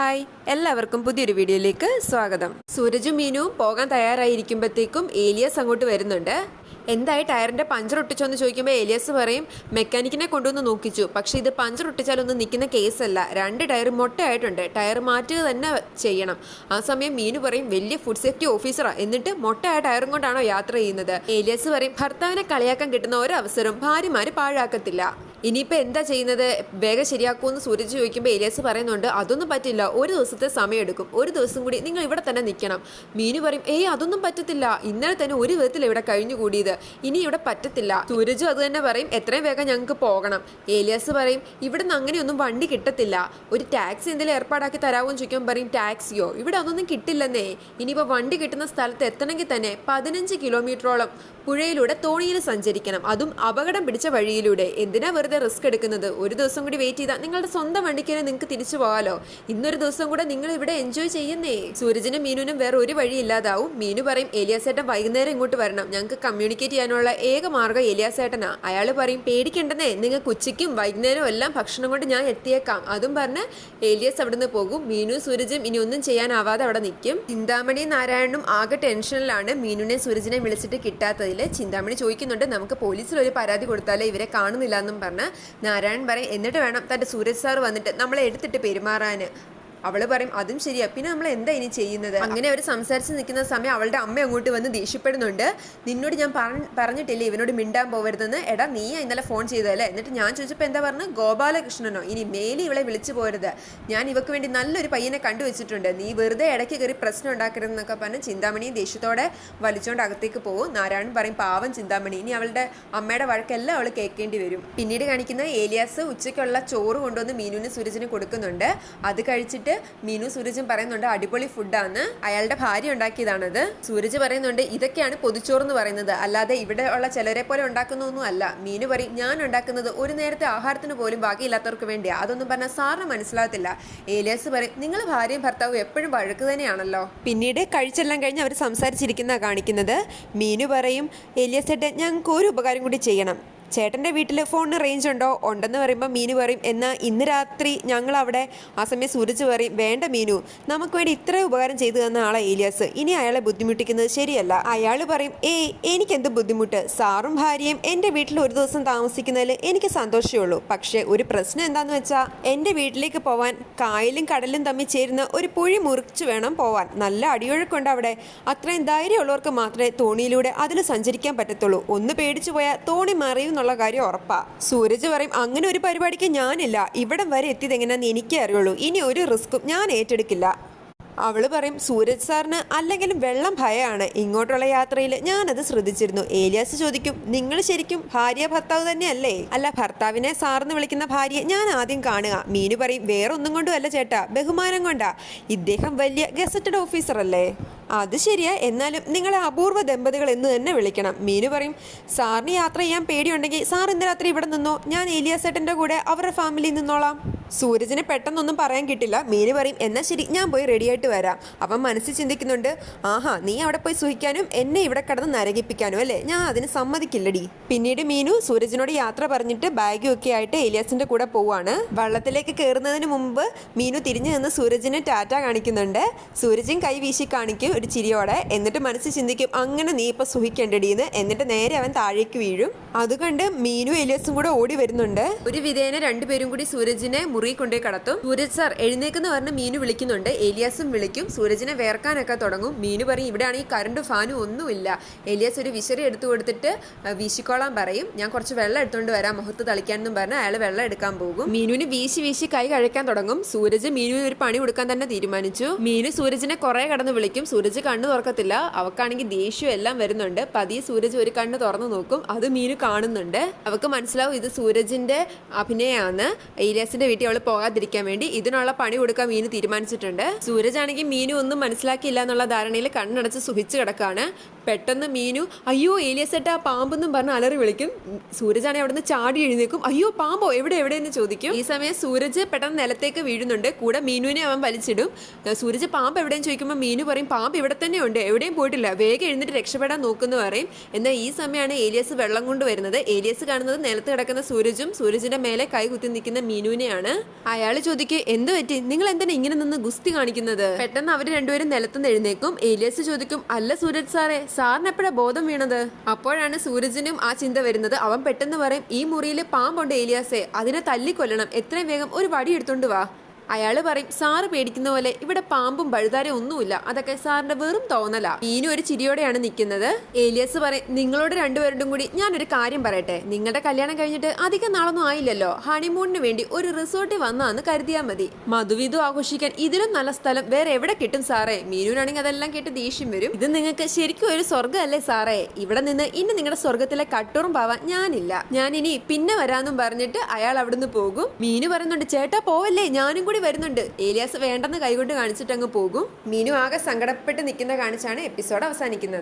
Hi എല്ലാവർക്കും പുതിയൊരു വീഡിയോയിലേക്ക് സ്വാഗതം. സൂരജും മീനുവും പോകാൻ തയ്യാറായിരിക്കുമ്പോഴത്തേക്കും ഏലിയസ് അങ്ങോട്ട് വരുന്നുണ്ട്. എന്തായി ടയറിന്റെ പഞ്ചർ ഒട്ടിച്ചോന്ന് ചോദിക്കുമ്പോൾ ഏലിയസ് പറയും മെക്കാനിക്കിനെ കൊണ്ടുവന്ന് നോക്കിച്ചു. പക്ഷേ ഇത് പഞ്ചർ ഒട്ടിച്ചാലൊന്നും നിൽക്കുന്ന കേസല്ല. രണ്ട് ടയർ മൊട്ടയായിട്ടുണ്ട്. ടയർ മാറ്റുക തന്നെ ചെയ്യണം. ആ സമയം മീനു പറയും വലിയ ഫുഡ് സേഫ്റ്റി ഓഫീസറാ എന്നിട്ട് മൊട്ടയായ ടയറും കൊണ്ടാണോ യാത്ര ചെയ്യുന്നത്? ഏലിയസ് പറയും ഭർത്താവിനെ കളിയാക്കാൻ കിട്ടുന്ന ഒരവസരം ഭാര്യമാര് പാഴാക്കത്തില്ല. ഇനിയിപ്പോൾ എന്താ ചെയ്യുന്നത്? വേഗം ശരിയാക്കുമെന്ന് സൂരജ് ചോദിക്കുമ്പോൾ ഏലിയാസ് പറയുന്നുണ്ട് അതൊന്നും പറ്റില്ല. ഒരു ദിവസത്തെ സമയം എടുക്കും ഒരു ദിവസം കൂടി നിങ്ങൾ ഇവിടെ തന്നെ നിൽക്കണം. മീനു പറയും ഏയ് അതൊന്നും പറ്റത്തില്ല. ഇന്നലെ തന്നെ ഒരു വിധത്തിൽ ഇവിടെ കഴിഞ്ഞുകൂടിയത് ഇനി ഇവിടെ പറ്റത്തില്ല. സൂരജും അത് തന്നെ പറയും എത്രയും വേഗം ഞങ്ങൾക്ക് പോകണം. ഏലിയാസ് പറയും ഇവിടെ നിന്ന് അങ്ങനെയൊന്നും വണ്ടി കിട്ടത്തില്ല. ഒരു ടാക്സി എന്തെങ്കിലും ഏർപ്പാടാക്കി തരാമോ എന്ന് ചോദിക്കുമ്പോൾ പറയും ടാക്സിയോ? ഇവിടെ അതൊന്നും കിട്ടില്ലെന്നേ. ഇനിയിപ്പോൾ വണ്ടി കിട്ടുന്ന സ്ഥലത്ത് എത്തണമെങ്കിൽ തന്നെ പതിനഞ്ച് കിലോമീറ്ററോളം പുഴയിലൂടെ തോണിയിൽ സഞ്ചരിക്കണം. അതും അപകടം പിടിച്ച വഴിയിലൂടെ. എന്തിനാ വെറുതെ റിസ്ക് എടുക്കുന്നത്? ഒരു ദിവസം കൂടി വെയിറ്റ് ചെയ്താൽ നിങ്ങളുടെ സ്വന്തം വണ്ടിക്ക് തന്നെ നിങ്ങൾക്ക് തിരിച്ചു പോകാലോ? ഇന്നൊരു ദിവസം കൂടെ നിങ്ങൾ ഇവിടെ എൻജോയ് ചെയ്യുന്നേ. സൂരജിനും മീനുനും വേറെ ഒരു വഴി ഇല്ലാതാവും. മീനു പറയും ഏലിയാസേട്ടൻ വൈകുന്നേരം ഇങ്ങോട്ട് വരണം. ഞങ്ങൾക്ക് കമ്മ്യൂണിക്കേറ്റ് ചെയ്യാനുള്ള ഏക മാർഗം ഏലിയാസേട്ടനാ അയാൾ പറയും പേടിക്കണ്ടെന്നേ. നിങ്ങൾക്ക് ഉച്ചയ്ക്കും വൈകുന്നേരവും എല്ലാം ഭക്ഷണം കൊണ്ട് ഞാൻ എത്തിയേക്കാം. അതും പറഞ്ഞ് ഏലിയസ് അവിടുന്ന് പോകും. മീനു സൂരജും ഇനി ഒന്നും ചെയ്യാനാവാതെ അവിടെ നിൽക്കും. ചിന്താമണി നാരായണനും ആകെ ടെൻഷനിലാണ്. മീനുനെ സൂരജിനെ വിളിച്ചിട്ട് കിട്ടാത്തതിൽ ചിന്താമണി ചോദിക്കുന്നുണ്ട് നമുക്ക് പോലീസിൽ ഒരു പരാതി കൊടുത്താലേ ഇവരെ കാണുന്നില്ല എന്നും പറഞ്ഞ് നാരായണൻ പറയും എന്നിട്ട് വേണം തന്റെ സൂരജ് സാർ വന്നിട്ട് നമ്മളെ എടുത്തിട്ട് പെരുമാറാൻ. അവൾ പറയും അതും ശരിയാ. പിന്നെ നമ്മൾ എന്താ ഇനി ചെയ്യുന്നത്? അങ്ങനെ അവർ സംസാരിച്ച് നിൽക്കുന്ന സമയം അവളുടെ അമ്മ അങ്ങോട്ട് വന്ന് ദേഷ്യപ്പെടുന്നുണ്ട്. നിന്നോട് ഞാൻ പറഞ്ഞ പറഞ്ഞിട്ടില്ലേ ഇവനോട് മിണ്ടാൻ പോകരുതെന്ന് എടാ നീ ഇന്നലെ ഫോൺ ചെയ്തതല്ലേ? എന്നിട്ട് ഞാൻ ചോദിച്ചപ്പോൾ എന്താ പറഞ്ഞു? ഗോപാലകൃഷ്ണനോ. ഇനി മേലി ഇവളെ വിളിച്ചു പോരുത്. ഞാൻ ഇവക്ക് വേണ്ടി നല്ലൊരു പയ്യനെ കണ്ടുവച്ചിട്ടുണ്ട് നീ വെറുതെ ഇടയ്ക്ക് കയറി പ്രശ്നം ഉണ്ടാക്കരുതെന്നൊക്കെ പറഞ്ഞ് ചിന്താമണിയും ദേഷ്യത്തോടെ വലിച്ചോണ്ട് അകത്തേക്ക് പോകും നാരായണൻ പറയും പാവം ചിന്താമണി. ഇനി അവളുടെ അമ്മയുടെ വഴക്കെല്ലാം അവൾ കേൾക്കേണ്ടി വരും. പിന്നീട് കാണിക്കുന്ന ഏലിയാസ് ഉച്ചയ്ക്കുള്ള ചോറ് കൊണ്ടുവന്ന് മീനുവിന് സൂരജിന് കൊടുക്കുന്നുണ്ട്. അത് കഴിച്ചിട്ട് മീനു സൂരജും പറയുന്നുണ്ട് അടിപൊളി ഫുഡാണ് അയാളുടെ ഭാര്യ ഉണ്ടാക്കിയതാണത്. സൂരജ് പറയുന്നുണ്ട് ഇതൊക്കെയാണ് പൊതിച്ചോറ് എന്ന് പറയുന്നത്. അല്ലാതെ ഇവിടെ ഉള്ള ചിലരെ പോലെ ഉണ്ടാക്കുന്നൊന്നും അല്ല. മീനു പറയും ഞാൻ ഉണ്ടാക്കുന്നത് ഒരു നേരത്തെ ആഹാരത്തിന് പോലും ബാക്കിയില്ലാത്തവർക്ക് വേണ്ടിയാ. അതൊന്നും പറഞ്ഞാൽ സാറിന് മനസ്സിലാകത്തില്ല. ഏലിയാസ് പറയും നിങ്ങൾ ഭാര്യയും ഭർത്താവും എപ്പോഴും വഴക്ക് തന്നെയാണല്ലോ. പിന്നീട് കഴിച്ചെല്ലാം കഴിഞ്ഞ് അവർ സംസാരിച്ചിരിക്കുന്ന കാണിക്കുന്നത്. മീനു പറയും ഏലിയാസ് ഏട്ടൻ ഞങ്ങൾക്ക് ഒരു ഉപകാരം കൂടി ചെയ്യണം. ചേട്ടന്റെ വീട്ടിൽ ഫോണിന് റേഞ്ച് ഉണ്ടോ? ഉണ്ടെന്ന് പറയുമ്പോൾ മീനു പറയും എന്നാൽ ഇന്ന് രാത്രി ഞങ്ങൾ അവിടെ ആ സമയം സൂരജ് പറയും വേണ്ട മീനു നമുക്ക് വേണ്ടി ഇത്രയും ഉപകാരം ചെയ്തു തന്ന ആളെ ഏലിയാസ്. ഇനി അയാളെ ബുദ്ധിമുട്ടിക്കുന്നത് ശരിയല്ല. അയാൾ പറയും ഏയ് എനിക്കെന്ത് ബുദ്ധിമുട്ട്? സാറും ഭാര്യയും എന്റെ വീട്ടിൽ ഒരു ദിവസം താമസിക്കുന്നതിൽ എനിക്ക് സന്തോഷമേ ഉള്ളൂ. പക്ഷേ ഒരു പ്രശ്നം എന്താണെന്ന് വെച്ചാൽ എന്റെ വീട്ടിലേക്ക് പോവാൻ കായലും കടലും തമ്മിൽ ചേരുന്ന ഒരു പുഴി മുറിച്ച് വേണം പോവാൻ. നല്ല അടിയൊഴുക്കുണ്ട് അവിടെ. അത്രയും ധൈര്യമുള്ളവർക്ക് മാത്രമേ തോണിയിലൂടെ അതിൽ സഞ്ചരിക്കാൻ പറ്റത്തുള്ളൂ. ഒന്ന് പേടിച്ചു പോയാൽ തോണി മറിയും എന്നുള്ള കാര്യം ഉറപ്പാ. സൂരജ് പറയും അങ്ങനെ ഒരു പരിപാടിക്ക് ഞാനില്ല. ഇവിടം വരെ എത്തിയത് എനിക്കേ അറിയുള്ളൂ. ഇനി ഒരു റിസ്ക്കും ഞാൻ ഏറ്റെടുക്കില്ല. അവൾ പറയും സൂരജ് സാറിന് അല്ലെങ്കിലും വെള്ളം ഭയമാണ്. ഇങ്ങോട്ടുള്ള യാത്രയിൽ ഞാനത് ശ്രദ്ധിച്ചിരുന്നു. ഏലിയാസ് ചോദിക്കും നിങ്ങൾ ശരിക്കും ഭാര്യ ഭർത്താവ് തന്നെയല്ലേ? അല്ല ഭർത്താവിനെ സാറിന് വിളിക്കുന്ന ഭാര്യ ഞാൻ ആദ്യം കാണുക. മീനു പറയും വേറെ ഒന്നും കൊണ്ടും അല്ല ചേട്ടാ ബഹുമാനം കൊണ്ടാ. ഇദ്ദേഹം വലിയ ഗസറ്റഡ് ഓഫീസർ അല്ലേ അത് ശരിയാ എന്നാലും നിങ്ങളെ അപൂർവ ദമ്പതികൾ എന്ന് തന്നെ വിളിക്കണം. മീനു പറയും സാറിന് യാത്ര ചെയ്യാൻ പേടിയുണ്ടെങ്കിൽ സാർ ഇന്ന് രാത്രി ഇവിടെ നിന്നോ? ഞാൻ ഏലിയാസേട്ടന്റെ കൂടെ അവരുടെ ഫാമിലിയിൽ നിന്നോളാം. സൂരജിന് പെട്ടെന്നൊന്നും പറയാൻ കിട്ടില്ല. മീന് പറയും എന്നാൽ ശരി ഞാൻ പോയി റെഡിയായിട്ട് വരാം. അവൻ മനസ്സിൽ ചിന്തിക്കുന്നുണ്ട് ആഹാ നീ അവിടെ പോയി സുഖിക്കാനും എന്നെ ഇവിടെ കിടന്ന് നരകിപ്പിക്കാനും അല്ലേ? ഞാൻ അതിന് സമ്മതിക്കില്ലടി. പിന്നീട് മീനു സൂരജിനോട് യാത്ര പറഞ്ഞിട്ട് ബാഗും ഒക്കെ ആയിട്ട് ഏലിയാസിന്റെ കൂടെ പോവാണ്. വള്ളത്തിലേക്ക് കയറുന്നതിന് മുമ്പ് മീനു തിരിഞ്ഞു നിന്ന് സൂരജിന് ടാറ്റ കാണിക്കുന്നുണ്ട്. സൂരജും കൈ വീശി കാണിക്കും ഒരു ചിരിയോടെ. എന്നിട്ട് മനസ്സിൽ ചിന്തിക്കും അങ്ങനെ നീ ഇപ്പൊ സുഹിക്കണ്ടടിന്ന് എന്നിട്ട് നേരെ അവൻ താഴേക്ക് വീഴും. അതുകൊണ്ട് മീനു ഏലിയാസും കൂടെ ഓടി വരുന്നുണ്ട്. ഒരു വിധേന രണ്ടുപേരും കൂടി സൂരജിനെ മുറി കൊണ്ടേ കടത്തും. സൂരജ് സാർ എഴുന്നേക്കെന്ന് പറഞ്ഞ് മീനു വിളിക്കുന്നുണ്ട്. ഏലിയാസും വിളിക്കും. സൂരജിനെ വേർക്കാനൊക്കെ തുടങ്ങും. മീനു പറയും ഇവിടെയാണെങ്കിൽ കറണ്ട് ഫാനും ഒന്നുമില്ല. ഏലിയാസ് ഒരു വിശറി എടുത്തു കൊടുത്തിട്ട് വീശിക്കോളാൻ പറയും. ഞാൻ കുറച്ച് വെള്ളം എടുത്തുകൊണ്ട് വരാം. മുഖത്ത് തളിക്കാനെന്നും പറഞ്ഞ് അയാൾ വെള്ളം എടുക്കാൻ പോകും. മീനുവിന് വീശി വീശി കൈ കഴിക്കാൻ തുടങ്ങും. സൂരജ് മീനുവിന് ഒരു പണി കൊടുക്കാൻ തന്നെ തീരുമാനിച്ചു. മീനു സൂരജിനെ കുറെ കടന്ന് വിളിക്കും. സൂരജ് കണ്ണു തുറക്കത്തില്ല. അവക്കാണെങ്കിൽ ദേഷ്യം എല്ലാം വരുന്നുണ്ട്. പതിയെ സൂരജ് ഒരു കണ്ണ് തുറന്നു നോക്കും. അത് മീനു കാണുന്നുണ്ട്. അവക്ക് മനസ്സിലാവും ഇത് സൂരജിന്റെ അഭിനയമാണ് ഏലിയാസിന്റെ വീട്ടിൽ അവൾ പോകാതിരിക്കാൻ വേണ്ടി ഇതിനുള്ള പണി കൊടുക്കാൻ മീനു തീരുമാനിച്ചിട്ടുണ്ട്. സൂരജ് ആണെങ്കിൽ മീനു ഒന്നും മനസ്സിലാക്കിയില്ല എന്നുള്ള ധാരണയിൽ കണ്ണടച്ച് സുഖിച്ച് കിടക്കാണ്. പെട്ടെന്ന് മീനു അയ്യോ ഏലിയസെട്ട പാമ്പെന്നും പറഞ്ഞ് അലറി വിളിക്കും. സൂരജ് ആണെങ്കിൽ അവിടെ നിന്ന് ചാടി എഴുന്നേക്കും അയ്യോ പാമ്പോ എവിടെ എവിടെ എന്ന് ചോദിക്കും. ഈ സമയം സൂരജ് പെട്ടെന്ന് നിലത്തേക്ക് വീഴുന്നുണ്ട്. കൂടെ മീനുവിനെ അവൻ വലിച്ചിടും. സൂരജ് പാമ്പ് എവിടെയും ചോദിക്കുമ്പോൾ മീനു പറയും പാമ്പ് ഇവിടെ തന്നെ ഉണ്ട് എവിടെയും പോയിട്ടില്ല. വേഗം എഴുന്നിട്ട് രക്ഷപ്പെടാൻ നോക്കുന്നു പറയും. എന്നാൽ ഈ സമയമാണ് ഏലിയസ് വെള്ളം കൊണ്ട് വരുന്നത്. ഏലിയസ് കാണുന്നത് നിലത്ത് കിടക്കുന്ന സൂരജും സൂരജിന്റെ മേലെ കൈ കുത്തി നിൽക്കുന്ന മീനുവിനെയാണ്. അയാൾ ചോദിക്കും എന്ത് പറ്റി? നിങ്ങൾ എന്തിനാ ഇങ്ങനെ നിന്ന് ഗുസ്തി കാണിക്കുന്നത്? പെട്ടെന്ന് അവർ രണ്ടുപേരും നിലത്തുനിന്ന് എഴുന്നേക്കും ഏലിയസ് ചോദിക്കും അല്ല സൂരജ് സാറേ സാറിന് എപ്പോഴാ ബോധം വീണത്? അപ്പോഴാണ് സൂരജിനും ആ ചിന്ത വരുന്നത്. അവൻ പെട്ടെന്ന് പറയും ഈ മുറിയിൽ പാമ്പുണ്ട് ഏലിയാസെ. അതിനെ തല്ലിക്കൊല്ലണം. എത്രയും വേഗം ഒരു വടി എടുത്തോണ്ട് വാ. അയാൾ പറയും സാറ് പേടിക്കുന്ന പോലെ ഇവിടെ പാമ്പും പഴുതാരും ഒന്നുമില്ല. അതൊക്കെ സാറിന്റെ വെറും തോന്നലാ. മീനു ഒരു ചിരിയോടെയാണ് നിൽക്കുന്നത്. ഏലിയസ് പറയും നിങ്ങളോട് രണ്ടുപേരോടും കൂടി ഞാനൊരു കാര്യം പറയട്ടെ. നിങ്ങളുടെ കല്യാണം കഴിഞ്ഞിട്ട് അധികം നാളൊന്നും ആയില്ലല്ലോ. ഹണിമൂണിന് വേണ്ടി ഒരു റിസോർട്ടിൽ വന്നാന്ന് കരുതിയാൽ മതി. മധുവിധു ആഘോഷിക്കാൻ ഇതിലും നല്ല സ്ഥലം വേറെ എവിടെ കിട്ടും സാറേ? മീനുവിനാണെങ്കിൽ അതെല്ലാം കേട്ട് ദേഷ്യം വരും. ഇത് നിങ്ങൾക്ക് ശരിക്കും ഒരു സ്വർഗമല്ലേ സാറേ? ഇവിടെ നിന്ന് ഇനി നിങ്ങളുടെ സ്വർഗത്തിലെ കട്ടൂറും പാവാൻ ഞാനില്ല. ഞാൻ ഇനി പിന്നെ വരാന്നും പറഞ്ഞിട്ട് അയാൾ അവിടുന്ന് പോകും. മീനു പറയുന്നുണ്ട് ചേട്ടാ പോവല്ലേ? ഞാനും കൂടി വരുന്നുണ്ട്. ഏലിയാസ് വേണ്ടെന്ന് കൈകൊണ്ട് കാണിച്ചിട്ട് അങ്ങ് പോകും. മീനു ആകെ സങ്കടപ്പെട്ട് നിൽക്കുന്ന കാണിച്ചാണ് എപ്പിസോഡ് അവസാനിക്കുന്നത്.